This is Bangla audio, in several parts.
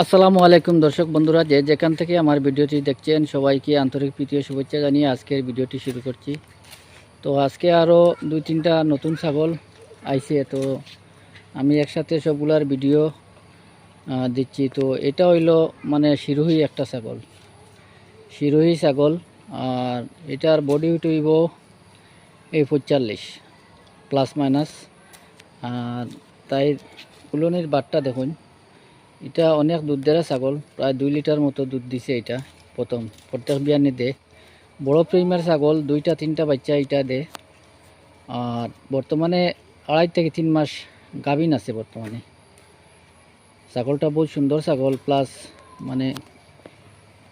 আসসালামু আলাইকুম দর্শক বন্ধুরা, যে যেখান থেকে আমার ভিডিওটি দেখছেন, সবাইকে আন্তরিক প্রীতীয় শুভেচ্ছা জানিয়ে আজকের ভিডিওটি শুরু করছি। তো আজকে আরও দুই তিনটা নতুন ছাগল আইছে, তো আমি একসাথে সবগুলার ভিডিও দিচ্ছি। তো এটা হইল মানে শিরোহী একটা ছাগল। শিরোহী ছাগল, আর এটার বডি হইব এই পঁয়তাল্লিশ প্লাস মাইনাস আর তাই কুলনির বাটটা দেখুন। এটা অনেক দুধ দেওয়া ছাগল, প্রায় দুই লিটার মতো দুধ দিছে এটা প্রথম। প্রত্যেক বিয়ানে দে। বড় প্রিমিয়ার ছাগল, দুইটা, তিনটা বাচ্চা এটা দে। আর বর্তমানে আড়াই থেকে তিন মাস গাভিন আছে বর্তমানে। ছাগলটা বহুত সুন্দর ছাগল প্লাস মানে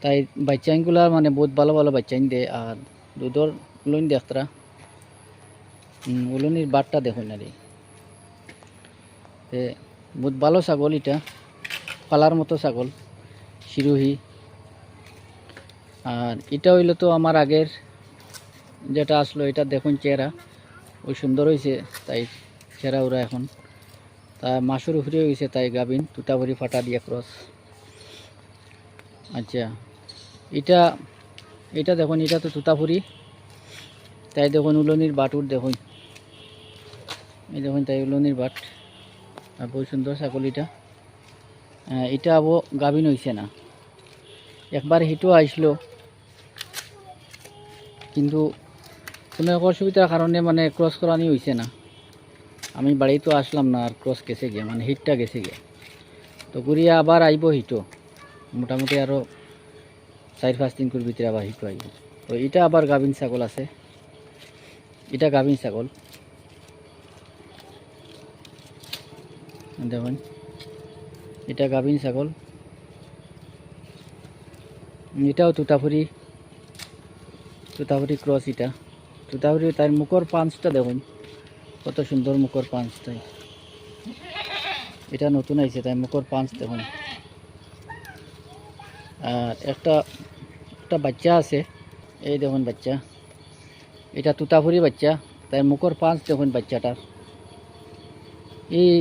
তাই বাচ্চাইনগুলা মানে বহুত ভালো ভালো বাচ্চাইন দে। আর দুধর উলন দেখতরা উলনির বাটটা দেখুন আর বহুত ভালো ছাগল এটা। পালার মতো ছাগল, শিরোহী। আর এটা হইল তো আমার আগের যেটা আসলো, এটা দেখুন চেহারা। ওই সুন্দর হয়েছে তাই চেহারা ওরা এখন। তা মাসুর উপরে হয়েছে তাই গাবিন, তুতাভরি ফাটা দিয়ে ক্রস। আচ্ছা এটা এটা দেখুন, এটা তো তুতাপুরি তাই দেখুন, উলনির বাটুর দেখুন। এই দেখুন তাই উলনির বাট। আর বহুত সুন্দর ছাগল এটা। এটা আবো গাভিন হইছে না। একবার হিটও আইসলো। কিন্তু কোনো এক অসুবিধার কারণে মানে ক্রস করানি হইছে না। আমি বাড়ি তো আসলাম না আর ক্রস গেছে গিয়ে মানে হিটটা গেছে গিয়ে। তো ঘুরিয়ে আবার আইব হিটও মোটামুটি আরও চার পাঁচ দিন করে ভিতরে আবার হিটও আইব। তো এটা আবার গাভিন ছাগল আছে। এটা গাভিন ছাগল। দেখুন। এটা গাভিন ছাগল। এটাও তুতাফুরি তুতাফুরি ক্রস এটা। তুতাফুরি তার মুখর পাঁচটা দেখুন। কত সুন্দর মুখর তাই। এটা নতুন আইছে তাই মুখর পাঁচ দেখুন। আর একটা একটা বাচ্চা আছে। এই দেখুন বাচ্চা। এটা তুতাফুরি বাচ্চা। তাই মুখর পাঁচ দেখুন বাচ্চাটার। এই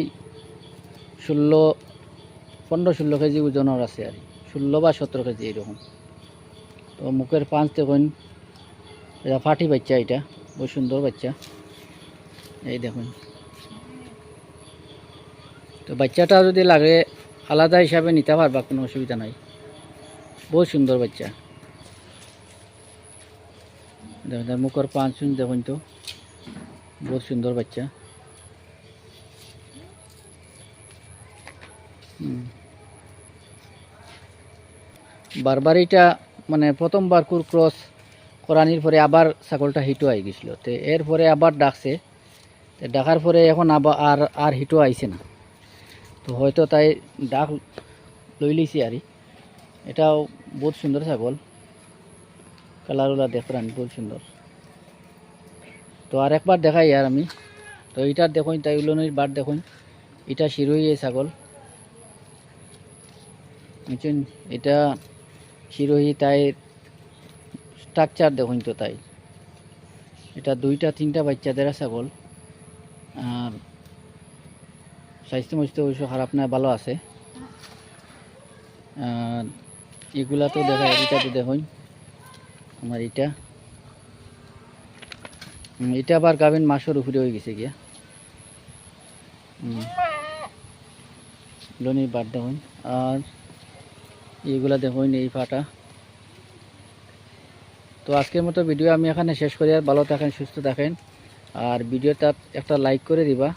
ষোলো পনেরো ষোলো কেজি ওজনের আছে আর ষোলো বা সতেরো কেজি এরকম তো মুখের পাঁচ দেখুন এটা ফাটি বাচ্চা এটা বহু সুন্দর বাচ্চা। এই দেখুন। তো বাচ্চাটা যদি লাগে, আলাদা হিসাবে নিতে পারবা, কোনো অসুবিধা নাই। বহুত সুন্দর বাচ্চা। দেখুন মুখের পাঁচ শুন দেখুন তো। বহুত সুন্দর বাচ্চা। হুম। বারবার এটা মানে প্রথমবার কুর ক্রস করানির পরে আবার ছাগলটা হিটও আই গেছিল। তো এরপরে আবার ডাকছে। তো ডাকার পরে এখন আবার আর আর হিটও আইছে না। তো হয়তো তাই ডাক লই লইছি আর এটাও বহুত সুন্দর ছাগল। কালার কালারগুলা দেখলাম বহুত সুন্দর। তো আর একবার দেখাই আর আমি। তো এটার দেখুন, তাই উলনির বার দেখুন। এটা শিরোই ছাগল। এটা শিরোহী তাই স্ট্রাকচার দেখুন তো তাই। এটা দুইটা, তিনটা বাচ্চা দেড়া ছাগল আর স্বাস্থ্য মস্তি অবশ্য খারাপ না, ভালো আছে। আর এগুলা তো দেখা, এটা তো দেখুন। আমার এটা। এটা আবার গাবেন মাসের উপরে হয়ে গেছে গিয়া। লনির বাদ দেখুন। আর এইগুলা দেখুন এই ফাটা। তো আজকের মতো ভিডিও আমি এখানে শেষ করি। আর ভালো থাকেন, সুস্থ থাকেন। আর ভিডিওটা একটা লাইক করে দিবা।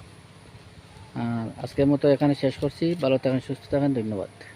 আর আজকের মতো এখানে শেষ করছি। ভালো থাকেন, সুস্থ থাকেন, ধন্যবাদ।